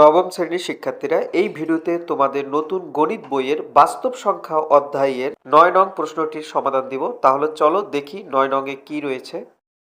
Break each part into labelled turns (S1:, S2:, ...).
S1: নবম শ্রেণির শিক্ষার্থীরা এই ভিডিওতে তোমাদের নতুন গণিত বইয়ের বাস্তব সংখ্যা অধ্যায়ের নয় নং প্রশ্নটির সমাধান দিব। তাহলে চলো দেখি নয় নং এ কি রয়েছে।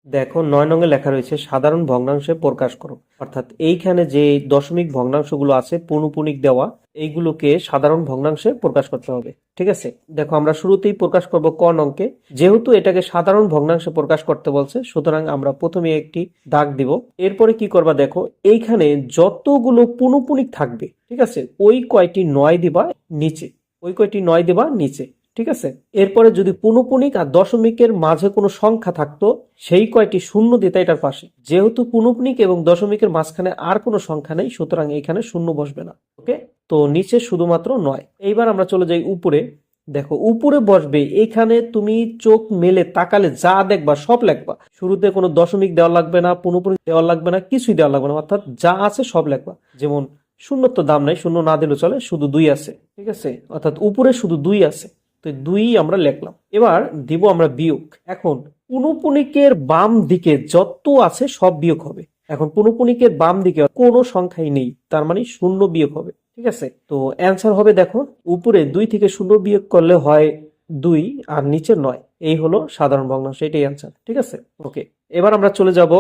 S2: দেখো, নয় নঙ্গে লেখা রয়েছে, সাধারণ ভগ্নাংশে প্রকাশ করো। অর্থাৎ এইখানে যে দশমিক ভগ্নাংশগুলো আছে, পনুপুনিক দেওয়া, এইগুলোকে সাধারণ ভগ্নাংশে প্রকাশ করতে হবে। ঠিক আছে? দেখো, আমরা শুরুতেই প্রকাশ করব ক অঙ্কে যেহেতু এটাকে সাধারণ ভগ্নাংশে প্রকাশ করতে বলছে, সুতরাং আমরা প্রথমে একটি দাগ দিব। এরপরে কি করবা দেখো, এইখানে যতগুলো পনুপুনিক থাকবে, ঠিক আছে? ওই কয়টি নয় দিবা নিচে, ওই কয়টি নয় দিবা নিচে। ঠিক আছে? এরপরে যদি পুনপুনিক আর দশমিকের মাঝে কোনো সংখ্যা থাকতো, সেই কয়টি শূন্য দিতে এটার পাশে। যেহেতু পুনপুনিক এবং দশমিকের মাঝখানে আর কোনো সংখ্যা নেই, সুতরাং এখানে শূন্য বসবে না। ওকে? তো নিচে শুধুমাত্র নয়। এইবার আমরা চলে যাই উপরে। দেখো, উপরে বসবে, এখানে তুমি চোখ মেলে তাকালে যা দেখবা, সব লেখবা। শুরুতে কোনো দশমিক দেওয়া লাগবে না, পুনপুনিক দেওয়া লাগবে না, কিছুই দেওয়া লাগবে না, অর্থাৎ যা আছে সব লেখবা। যেমন শূন্যর তো দাম নাই, শূন্য না দিলেও চলে, শুধু দুই আছে, ঠিক আছে? অর্থাৎ উপরে শুধু দুই আছে। তো দুই আমরা লিখলাম। এবার দিব আমরা বিয়োগ। এখন পুনপুনিকের বাম দিকে যত আছে সব বিয়োগ হবে। এখন পুনপুনিকের বাম দিকে কোনো সংখ্যাই নেই, তার মানে শূন্য বিয়োগ হবে, ঠিক আছে? তো অ্যান্সার হবে দেখো, উপরে দুই থেকে শূন্য বিয়োগ করলে হয় দুই আর নিচে নয়। এই হলো সাধারণ ভগ্নাংশ, এটাই অ্যান্সার, ঠিক আছে? ওকে, এবার আমরা চলে যাব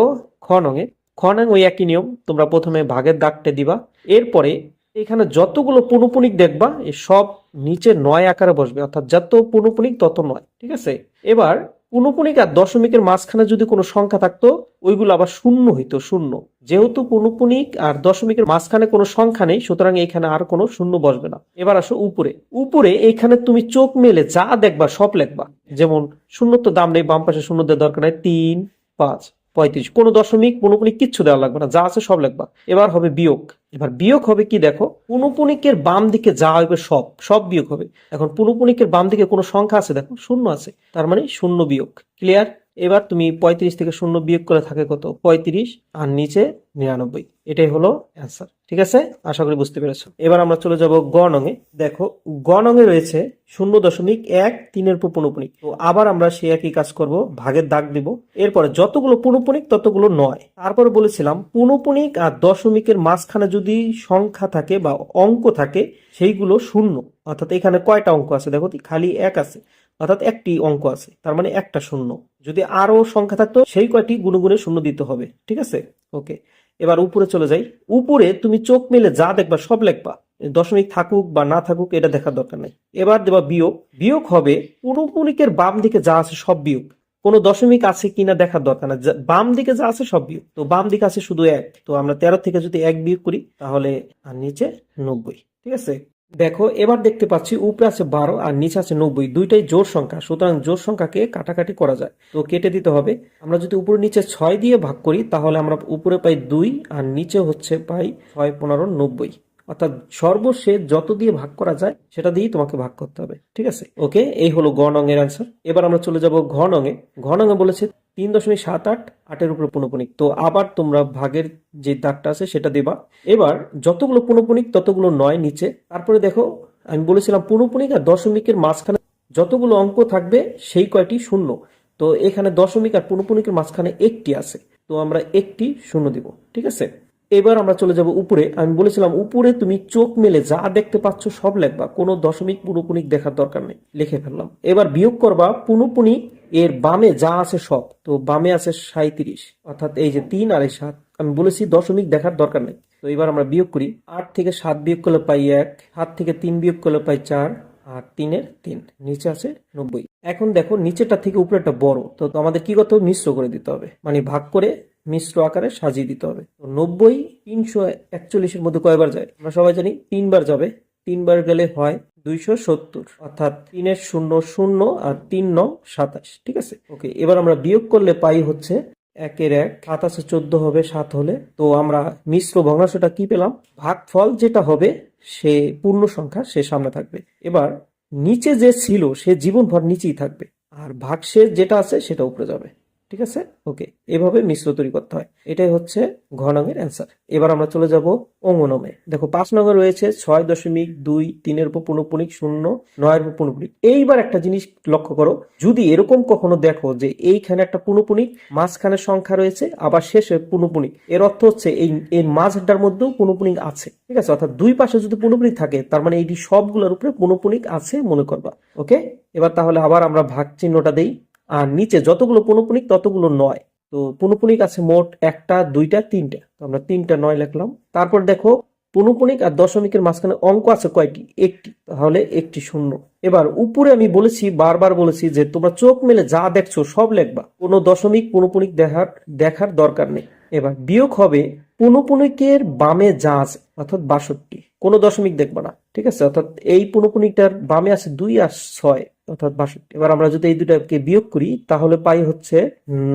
S2: খ নঙে খ ওই একই নিয়ম, তোমরা প্রথমে ভাগের দাগটে দিবা। এরপরে এখানে যতগুলো পুনপুনিক দেখবা, এ সব নিচে নয় আকারে বসবে, অর্থাৎ যত পুনপুনিক তত নয়, ঠিক আছে? এবার পুনপুনিক আর দশমিকের মাঝখানে যদি কোনো সংখ্যা থাকতো, ওইগুলো আবার শূন্য হইতো, শূন্য। যেহেতু পুনপুনিক আর দশমিকের মাঝখানে কোনো সংখ্যা নেই, সুতরাং এখানে আর কোনো শূন্য বসবে না। এবার আসো উপরে। উপরে এইখানে তুমি চোখ মেলে যা দেখবা, সব লেখবা। যেমন শূন্য তো দাম নেই, বাম পাশে শূন্য দেওয়ার দরকার নেই, তিন, পাঁচ। পঁয়ত্রিশ, কোনো দশমিক পুনপুনিক কিচ্ছু দেওয়া লাগবে না, যা আছে সব লাগবে। এবার হবে বিয়োগ। এবার বিয়োগ হবে কি দেখো পুনপুনিকের বাম দিকে যা হবে সব সব বিয়োগ হবে। এখন পুনপুনিকের বাম দিকে কোনো সংখ্যা আছে দেখো, শূন্য আছে, তার মানে শূন্য বিয়োগ। ক্লিয়ার এবার তুমি পঁয়ত্রিশ থেকে শূন্য বিয়োগ করে থাকে কত? পঁয়ত্রিশ আর নিচে নিরানব্বই। এটাই হলো অ্যান্সার ঠিক আছে? আশা করি বুঝতে পেরেছ। এবার আমরা চলে যাব গ নঙে দেখো, গ নঙে রয়েছে শূন্য দশমিক এক তিনের উপর পুনপুনিক তো আবার আমরা সে একই কাজ করব, ভাগের দাগ দিব। এরপরে যতগুলো পুনপুনিক ততগুলো নয়। তারপরে বলেছিলাম পুনপুনিক আর দশমিকের মাঝখানে যদি সংখ্যা থাকে বা অঙ্ক থাকে, সেইগুলো শূন্য। অর্থাৎ এখানে কয়টা অঙ্ক আছে? দেখো, খালি এক আছে। অর্থাৎ একটি অঙ্ক আছে, তার মানে একটা শূন্য। যদি আরও সংখ্যা থাকতো, সেই কয়টি গুণগুণে শূন্য দিতে হবে, ঠিক আছে? ওকে, এবার উপরে চলে যাই। উপরে তুমি চোখ মেলে যা দেখবা, সব লেখবা। দশমিক থাকুক বা না থাকুক, এটা দেখার দরকার নাই। এবার দেবা বিয়োগ। বিয়োগ হবে পুনপুনিকের বাম দিকে যা আছে, সব বিয়োগ। কোনো দশমিক আছে কিনা দেখার দরকার না বাম দিকে যা আছে, সব বিয়োগ। তো বাম দিকে আছে শুধু এক। তো আমরা তেরো থেকে যদি এক বিয়োগ করি, তাহলে আর নিচে নব্বই, ঠিক আছে? দেখো, এবার দেখতে পাচ্ছি উপরে আছে বারো আর নিচে আছে নব্বই। দুইটাই জোর সংখ্যা, সুতরাং জোর সংখ্যাকে কাটাকাটি করা যায়। তো কেটে দিতে হবে। আমরা যদি উপরে নিচে ছয় দিয়ে ভাগ করি, তাহলে আমরা উপরে পাই দুই আর নিচে হচ্ছে পাই ছয়, পনেরো, নব্বই। অর্থাৎ সর্বশেষ যত দিয়ে ভাগ করা যায়, সেটা দিয়েই তোমাকে ভাগ করতে হবে। ঠিক আছে? ওকে, এই হলো গ নঙের অ্যান্সার এবার আমরা চলে যাব ঘ নঙে ঘ নঙে বলেছে তিন দশমিক সাত আট আটের উপরে পুনপুনিক। তো আবার তোমরা ভাগের যে দাগটা আছে, সেটা দেবা। এবার যতগুলো পুনপুনিক, ততগুলো নয় নিচে। তারপরে দেখো, আমি বলেছিলাম পুনপুনিক আর দশমিকের মাঝখানে যতগুলো অঙ্ক থাকবে, সেই কয়টি শূন্য। তো এখানে দশমিক আর পুনপুনিকের মাঝখানে একটি আছে। তো আমরা একটি শূন্য দিব। ঠিক আছে? এবার আমরা চলে যাব উপরে। আমি বলেছিলাম, উপরে তুমি চোখ মেলে যা দেখতে পাচ্ছ সব লেখবা। কোনো দশমিক, পুনপুনিক দেখার দরকার নেই। লিখে ফেললাম। এবার বিয়োগ করবা পুনপুনিক এর বামে যা আছে সব। তো বামে আছে সাঁত্রিশ অর্থাৎ এই যে তিন আর সাত। আমি বলেছি দশমিক দেখার দরকার নেই। তো এবার আমরা বিয়োগ করি। আট থেকে সাত বিয়োগ করলে পাই এক, সাত থেকে তিন বিয়োগ করলে পাই চার, আর তিনের তিন। নিচে আছে নব্বই। এখন দেখো নিচেটা থেকে উপরেটা বড়। তো আমাদের কি করতে হবে? মিশ্র করে দিতে হবে। মানে ভাগ করে মিশ্র আকারে সাজিয়ে দিতে হবে। তো নব্বই তিনশো একচল্লিশের মধ্যে কয়বার যায়? আমরা সবাই জানি তিনবার যাবে। তিনবার গেলে হয় দুইশো সত্তর। অর্থাৎ তিনের শূন্য শূন্য আর তিন নং সাতাশ। ঠিক আছে? ওকে এবার আমরা বিয়োগ করলে পাই হচ্ছে একের এক। সাতাশে চোদ্দ হবে, সাত হলে। তো আমরা মিশ্র ভগ্নাংশটা কি পেলাম? ভাগফল যেটা হবে, সে পূর্ণ সংখ্যা, সে সামনে থাকবে। এবার নিচে যে ছিল, সে জীবনভর নিচেই থাকবে। আর ভাগ ভাগশেষ যেটা আছে, সেটা উপরে যাবে। ঠিক আছে? ওকে এভাবে মিশ্র তৈরি করতে হয়। এটাই হচ্ছে ঘ নঙের অ্যান্সার এবার আমরা চলে যাব অঙ্গনমে। দেখো, পাঁচ নঙে রয়েছে ছয় দশমিক দুই, তিনের উপর পুনঃপুনিক শূন্য, নয়ের উপর পুনঃপুনিক। এইবার একটা জিনিস লক্ষ্য করো। যদি এরকম কখনো দেখো যে এইখানে একটা পুনঃপুনিক মাঝখানে সংখ্যা রয়েছে, আবার শেষে পুনঃপুনিক, এর অর্থ হচ্ছে এই এই মাঝটার মধ্যেও পুনঃপুনিক আছে। ঠিক আছে? অর্থাৎ দুই পাশে যদি পুনঃপুনিক থাকে, তার মানে এইটি সবগুলোর উপরে পুনঃপুনিক আছে মনে করবা। ওকে এবার তাহলে আবার আমরা ভাগ চিহ্নটা দেই। আর নিচে যতগুলো পুনঃপুনিক, ততগুলো নয়। তো পুনঃপুনিক আছে মোট একটা, দুইটা, তিনটা। তো আমরা তিনটা নয় লিখলাম। তারপর দেখো, পুনঃপুনিক আর দশমিকের মাঝখানে অঙ্ক আছে কয়টি একটি, তাহলে একটি শূন্য। এবার উপরে আমি বলেছি, বারবার বলেছি যে তোমরা চোখ মেলে যা দেখছ সব লেখবা। কোনো দশমিক, পুনঃপুনিক দেখার দেখার দরকার নেই। এবার বিয়োগ হবে পুনঃপুনিকের বামে যা আছে, অর্থাৎ বাষট্টি। কোনো দশমিক দেখবা না, ঠিক আছে? অর্থাৎ এই পুনঃপুনিকটার বামে আছে দুই আর ছয়। অর্থাৎ বাষট্টি এবার আমরা যদি এই দুটাকে বিয়োগ করি, তাহলে পাই হচ্ছে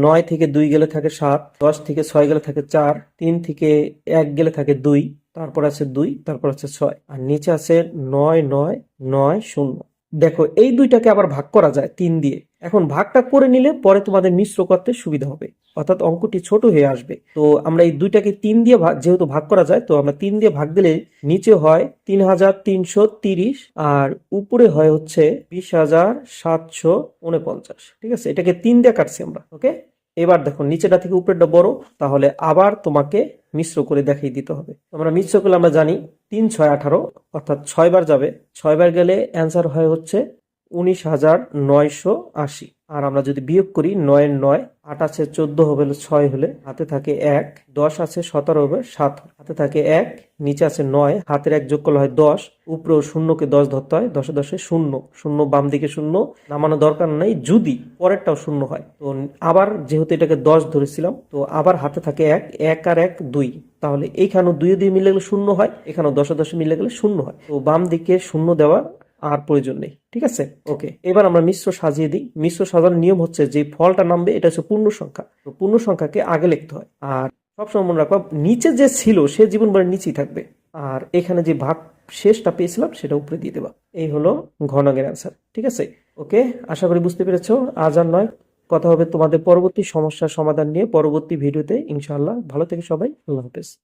S2: নয় থেকে দুই গেলে থাকে সাত, দশ থেকে ছয় গেলে থাকে চার, তিন থেকে এক গেলে থাকে দুই, তারপর আছে দুই, তারপর আছে ছয়, আর নিচে আছে নয় নয় নয়, শূন্য। দেখো, এই দুইটাকে আবার ভাগ করা যায় তিন দিয়ে। এখন ভাগটা করে নিলে পরে তোমাদের মিশ্র করতে সুবিধা হবে। অর্থাৎ অঙ্কটি ছোট হয়ে আসবে। তো আমরা এই দুইটাকে তিন দিয়ে যেহেতু ভাগ করা যায়, তো আমরা তিন দিয়ে ভাগ দিলে নিচে হয় তিন হাজার তিনশো তিরিশ আর উপরে হয় হচ্ছে বিশ হাজার সাতশো উনপঞ্চাশ। ঠিক আছে? এটাকে তিন দিয়ে কাটছি আমরা, ওকে? এবার দেখো, নিচেটা থেকে উপরেরটা বড়, তাহলে আবার তোমাকে মিশ্র করে দেখিয়ে দিতে হবে। আমরা মিশ্র করলে আমরা জানি তিন ছয় আঠারো, অর্থাৎ ছয় বার যাবে। ছয় বার গেলে অ্যান্সার হয় হচ্ছে উনিশ হাজার নয়শো আশি। আর আমরা যদি বিয়োগ করি, নয়ের নয়, আট আছে চোদ্দ হবে ছয় হলে, হাতে থাকে এক, দশ আছে সতেরো হবে সাত হাতে থাকে এক, নিচে আছে নয়, হাতের এক যোগ করলে হয় দশ উপরেও শূন্যকে দশ ধরতে হয়, দশে দশে শূন্য শূন্য বাম দিকে শূন্য, নামানো দরকার নেই, যদি পরেরটাও শূন্য হয়। তো আবার যেহেতু এটাকে দশ ধরেছিলাম, তো আবার হাতে থাকে এক এক আর এক দুই। তাহলে এইখানেও দুই দিয়ে মিলে গেলে শূন্য হয়, এখানেও দশে দশে মিলে গেলে শূন্য হয়। তো বাম দিকে শূন্য দেওয়ার আর প্রয়োজন নেই, ঠিক আছে? ওকে এবার আমরা মিশ্র সাজিয়ে দিই। মিশ্র সাজানোর নিয়ম হচ্ছে যে ফলটা নামবে, এটা হচ্ছে পূর্ণ সংখ্যা। তো পূর্ণ সংখ্যাকে আগে লিখতে হয়। আর সবসময় মনে রাখবা, নিচে যে ছিল, সে জীবনভরের নিচেই থাকবে। আর এখানে যে ভাগ শেষটা পেয়েছিলাম, সেটা উপরে দিয়ে দেবা। এই হলো ঘনকের অ্যান্সার ঠিক আছে? ওকে আশা করি বুঝতে পেরেছ। আজ আর নয়। কথা হবে তোমাদের পরবর্তী সমস্যার সমাধান নিয়ে পরবর্তী ভিডিওতে। ইনশাআল্লাহ, ভালো থেকে সবাই। আল্লাহ হাফেজ।